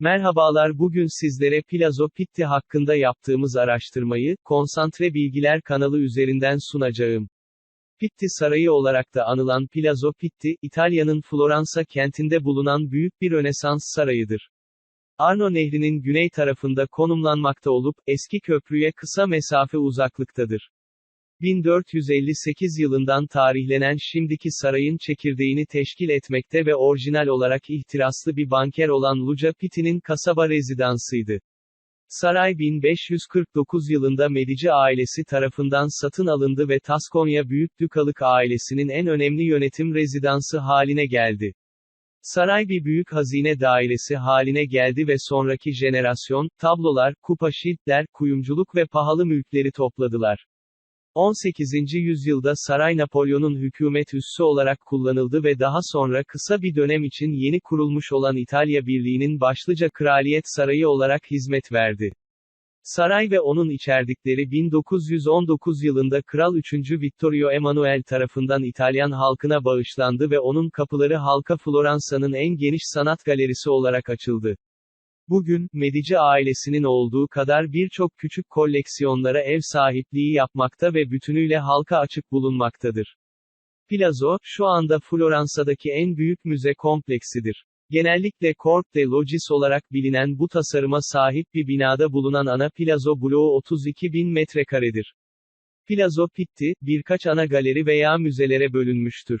Merhabalar bugün sizlere Plazo Pitti hakkında yaptığımız araştırmayı, Konsantre Bilgiler kanalı üzerinden sunacağım. Pitti Sarayı olarak da anılan Palazzo Pitti, İtalya'nın Floransa kentinde bulunan büyük bir Rönesans sarayıdır. Arno Nehri'nin güney tarafında konumlanmakta olup, eski köprüye kısa mesafe uzaklıktadır. 1458 yılından tarihlenen şimdiki sarayın çekirdeğini teşkil etmekte ve orijinal olarak ihtiraslı bir banker olan Luca Pitti'nin kasaba rezidansıydı. Saray 1549 yılında Medici ailesi tarafından satın alındı ve Taskonya Büyükdükalık ailesinin en önemli yönetim rezidansı haline geldi. Saray bir büyük hazine dairesi haline geldi ve sonraki jenerasyon, tablolar, kupa şiltler, kuyumculuk ve pahalı mülkleri topladılar. 18. yüzyılda saray Napolyon'un hükümet üssü olarak kullanıldı ve daha sonra kısa bir dönem için yeni kurulmuş olan İtalya Birliği'nin başlıca kraliyet sarayı olarak hizmet verdi. Saray ve onun içerdikleri 1919 yılında Kral 3. Vittorio Emanuele tarafından İtalyan halkına bağışlandı ve onun kapıları halka Floransa'nın en geniş sanat galerisi olarak açıldı. Bugün, Medici ailesinin olduğu kadar birçok küçük koleksiyonlara ev sahipliği yapmakta ve bütünüyle halka açık bulunmaktadır. Plazo, şu anda Floransa'daki en büyük müze kompleksidir. Genellikle Corp de Logis olarak bilinen bu tasarıma sahip bir binada bulunan ana plazo bloğu 32 bin metrekaredir. Plazo Pitti, birkaç ana galeri veya müzelere bölünmüştür.